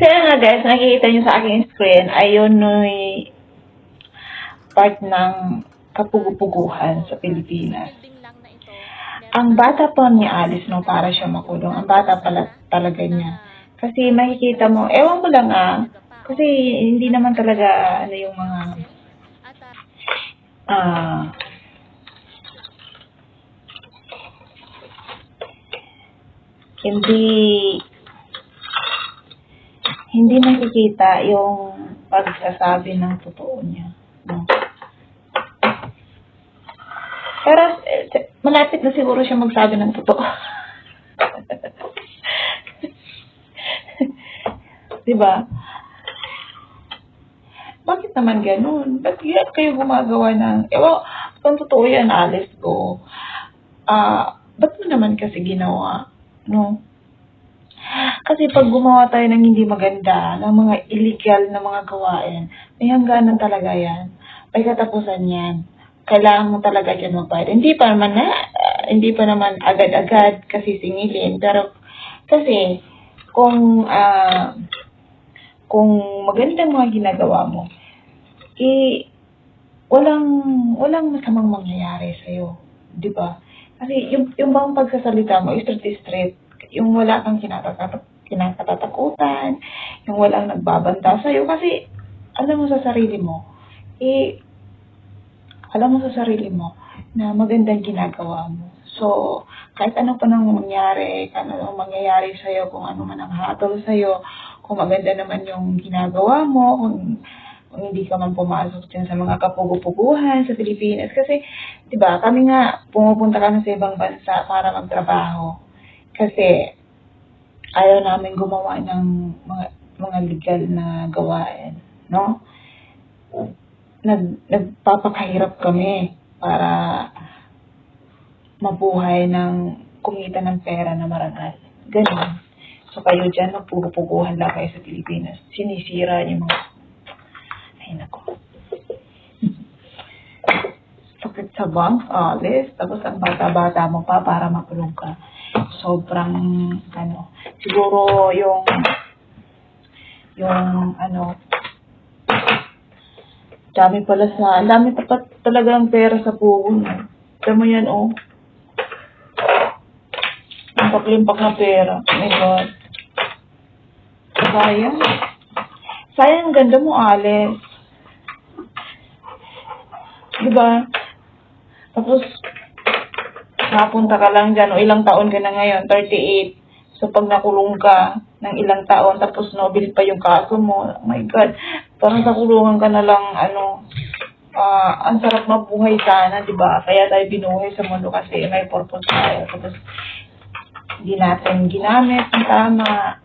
Yun nga guys, nakikita nyo sa aking screen, ayun ay part ng kapugupuguhan sa Pilipinas. Ang bata po ni Alice, no, para siya makulong. Ang bata pala talaga niya. Kasi makikita mo, ewan ko lang ah, kasi hindi naman talaga, ano yung mga, ah, hindi, hindi nakikita yung pagsasabi ng totoo niya. No? Pero, eh, malapit na siguro siya magsabi ng totoo. Di ba? Bakit naman ganun? Ba't kayo gumagawa ng, ewan, kung totoo yan, Alice ko, ah, ba't mo naman kasi ginawa? No? Kasi pag gumawa tayo ng hindi maganda, ng mga illegal na mga gawain, may hangganan talaga yan. May katapusan yan. Kailangan mo talaga dyan magbayad. Hindi pa naman na, ah, hindi pa naman agad-agad kasi singilin. Pero, kasi, kung, ah, kung magandang mga ginagawa mo, eh, walang, walang masamang mangyayari sa'yo. Di ba? Kasi yung, yung bang pagsasalita mo, straight straight, yung wala kang kinatatak kinakatatakutan, yung walang nagbabanta sa'yo, kasi alam mo sa sarili mo, eh, alam mo sa sarili mo na magandang ginagawa mo. So, kahit ano pa nang mangyari, ano ang mangyayari sa'yo, kung ano man ang hatol sa'yo, kung maganda naman yung ginagawa mo, kung, kung hindi ka man pumasok dyan sa mga kapugo-puguhan sa Pilipinas. Kasi, di ba, kami nga, pumupunta kami sa ibang bansa para magtrabaho. Kasi, ayaw namin gumawa ng mga mga legal na gawain, no? Nag, nagpapakahirap kami para mabuhay ng kumita ng pera na marangal. Ganun. So kayo dyan, magpupuguhan lang kayo sa Pilipinas. Sinisira yung mga... Ay, nako. Sakit sa bangs, Alice. Tapos ang bata-bata mo pa para makulong ka. Sobrang, ano, siguro yung, yung, ano, dami pala sa, dami pa pa- talagang pera sa pugo. No? Tignan mo yan, oh. Limpak-limpak na pera. Oh my God. Sayang. Sayang, ang ganda mo, Alice. Diba? Tapos, napunta ka lang dyan, o ilang taon ka na ngayon, 38. So, pag nakulong ka ng ilang taon, tapos Nobel pa yung kaso mo, oh my God, parang sa kulungan ka na lang, ano, ah, ang sarap mabuhay sana, di ba? Kaya tayo binuhay sa mundo kasi may purpose tayo. Tapos, hindi natin ginamit ng tama.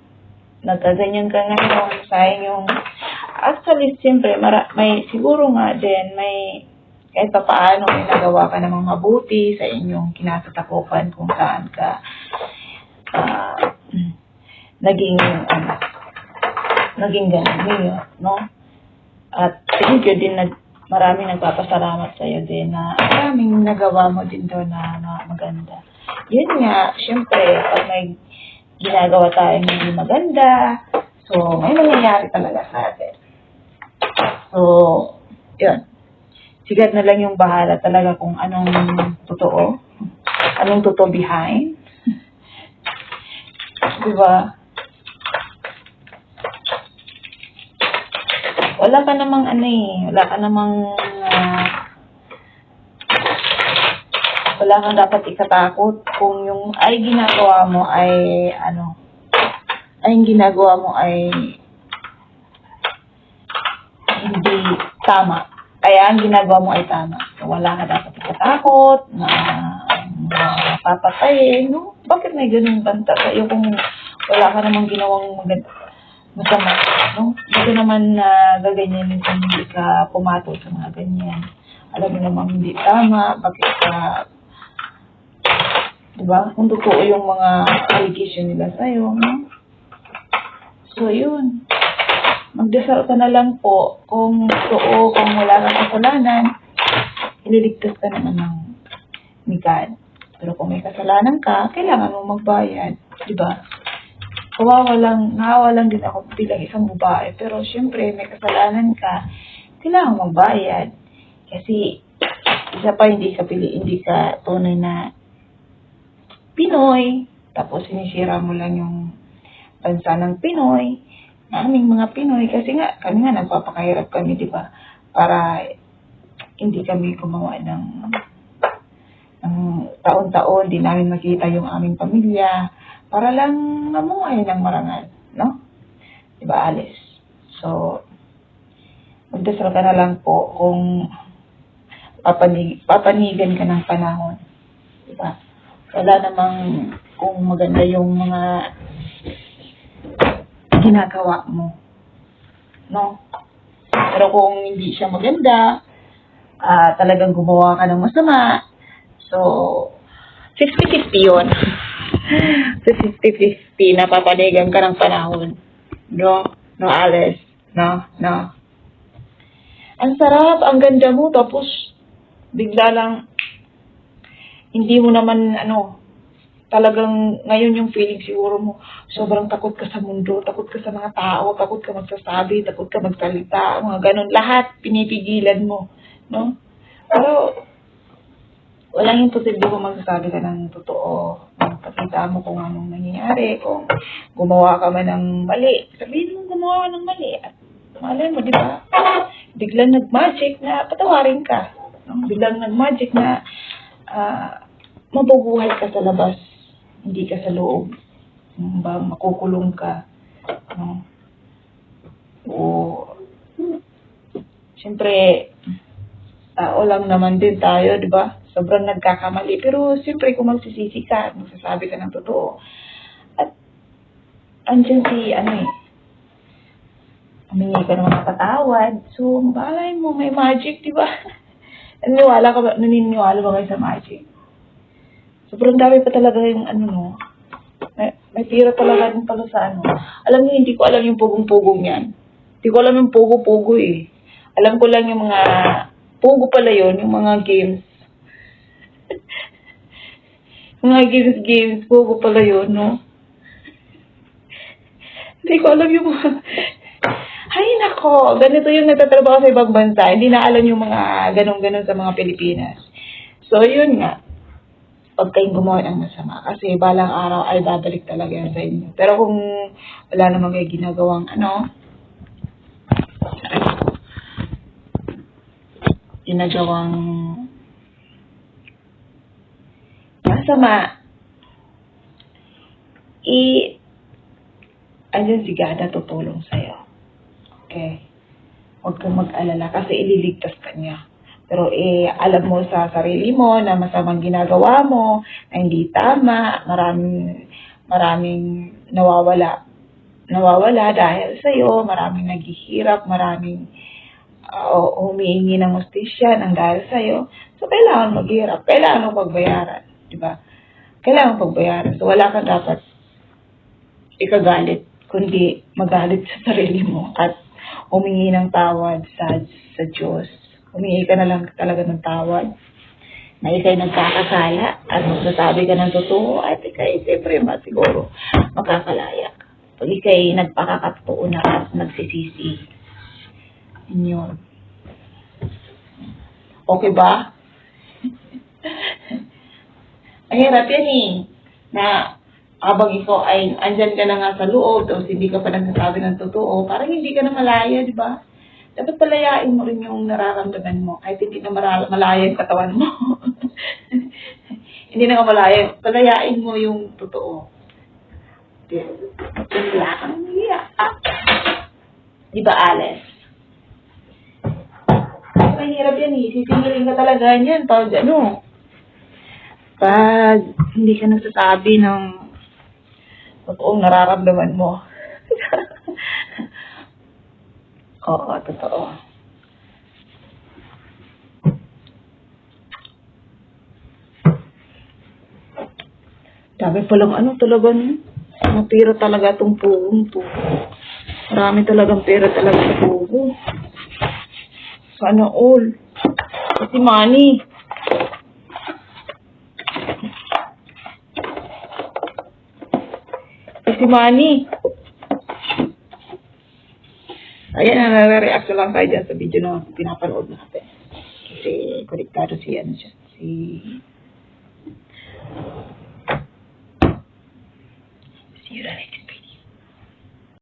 Nagkaganyan ka ngayon, sayang yung... Actually, siyempre, mara, may, siguro nga din, may, kahit pa paano, may nagawa ka namang mabuti sa inyong kinatatakupan kung saan ka ah, naging, ano, naging ganun yun, no? At thank you din na maraming nagpapasalamat sa iyo din na maraming nagawa mo din doon na, na maganda. Yun nga, syempre, pag may ginagawa tayong hindi maganda, so may nangyayari talaga sa atin. So, yun. Sigat na lang yung bahala talaga kung anong totoo. Anong totoo behind. diba? Wala ka namang ano eh, wala ka namang ah, wala kang dapat ikatakot kung yung ay ginagawa mo ay ano ay yung ginagawa mo ay hindi tama. Kaya ang ginagawa mo ay tama. So, wala ka dapat ikatakot na papatayin, no? Bakit may ganun banta sa'yo kung wala ka namang ginawang maganda, masama, no? Dito naman na gaganyanin kung hindi ka pumatol sa mga ganyan. Alam mo namang hindi tama, bakit ka Diba? Kung totoo yung mga allegation nila sa'yo, no? So, yun. Magdasal ka na lang po kung totoo, kung wala kang kasalanan, ililigtas ka naman ng ni God. Pero kung may kasalanan ka, kailangan mo magbayad. Diba? kawawa lang, naawa lang din ako bilang isang babae. Pero syempre, may kasalanan ka, kailangan magbayad. Kasi, isa pa, hindi ka pili, hindi ka tunay na Pinoy. Tapos, sinisira mo lang yung bansa ng Pinoy. Naming mga Pinoy. Kasi nga, kami nga, nagpapakahirap kami, di ba? Para hindi kami gumawa ng ng taon-taon, di namin makita yung aming pamilya, para lang mamuhay ng marangal, no? Di Alice? So, magdasal ka na lang po kung papanig, papanigan ka ng panahon. Di ba? Wala namang kung maganda yung mga ginagawa mo. No? Pero kung hindi siya maganda, ah talagang gumawa ka ng masama, so, 50-50 yun. 50-50 na papanigan ka ng panahon. No? No, Alice? No? No? Ang sarap, ang ganda mo, tapos bigla lang, hindi mo naman, ano, talagang ngayon yung feeling siguro mo, sobrang takot ka sa mundo, takot ka sa mga tao, takot ka magsasabi, takot ka magsalita, mga ganun. Lahat pinipigilan mo, no? Pero, walang imposible kung magsasabi ka ng totoo. Pakita mo kung anong nangyayari, kung gumawa ka man ng mali. Sabihin mo gumawa ka ng mali. At malay mo, di ba? Biglang nag-magic na patawarin ka. Biglang nag-magic na ah, mabubuhay ka sa labas. Hindi ka sa loob. Ba, makukulong ka. No? O, siyempre, tao lang naman din tayo, di ba? Sobrang nagkakamali. Pero siyempre, kung magsisisi ka, magsasabi ka ng totoo. At, andyan si, ano eh, humingi ka ng mga patawad. So, balay mo, may magic, di ba? naniniwala ka ba, naniniwala ba kayo sa magic? Sobrang dami pa talaga yung, ano, no? May, may tira talaga din pala sa ano. Alam niyo, hindi ko alam yung pugong-pugong yan. Hindi ko alam yung pugo-pugo eh. Alam ko lang yung mga, pugo pala yon yung mga games. mga games-games, pugo pala yon no? Hindi ko alam yung mga, ay nako, ganito yung nagtatrabaho sa ibang bansa. Hindi na alam yung mga ganong-ganon sa mga Pilipinas. So, yun nga. Huwag kayong gumawa ng masama. Kasi balang araw ay babalik talaga yan sa inyo. Pero kung wala namang kayo ginagawang ano, ginagawang masama, i andyan si Gada tutulong sa'yo. Okay? Huwag kang mag-alala kasi ililigtas ka niya. Pero eh, alam mo sa sarili mo na masamang ginagawa mo, na hindi tama, maraming, maraming nawawala. Nawawala dahil sa'yo, maraming naghihirap, maraming uh, humihingi ng mustisya ng dahil sa'yo. So, kailangan maghirap, kailangan mo pagbayaran. Di ba? Kailangan pagbayaran. So, wala kang dapat ikagalit, kundi magalit sa sarili mo at humingi ng tawad sa, sa Diyos. Humingi ka na lang talaga ng tawad na ikay nagkakasala at magsasabi ka ng totoo at ikay siyempre siguro makakalaya. Pag ikay nagpakakatotoo na at nagsisisi. Yun. Okay ba? Ang hirap yan eh. Na habang ikaw ay andyan ka na nga sa loob, tapos hindi ka pa nagsasabi ng totoo, parang hindi ka na malaya, di ba? Dapat palayain mo rin yung nararamdaman mo, kahit hindi na mara- malaya yung katawan mo. hindi na malaya, palayain mo yung totoo. Wala kang hiya. Di ba, Alice? Mahirap yan eh. Sisingilin ka talaga yan pag ano, pag hindi ka nagsasabi ng totoong nararamdaman mo. Oo, totoo. Dami palang ano talaga? Mga pera talaga itong pugong to. Marami talagang pera talaga sa pugo. Sana all. Kasi money. si Manny. Ayan, nare-react lang tayo dyan sa video na pinapanood natin. Kasi konektado si, ano siya, si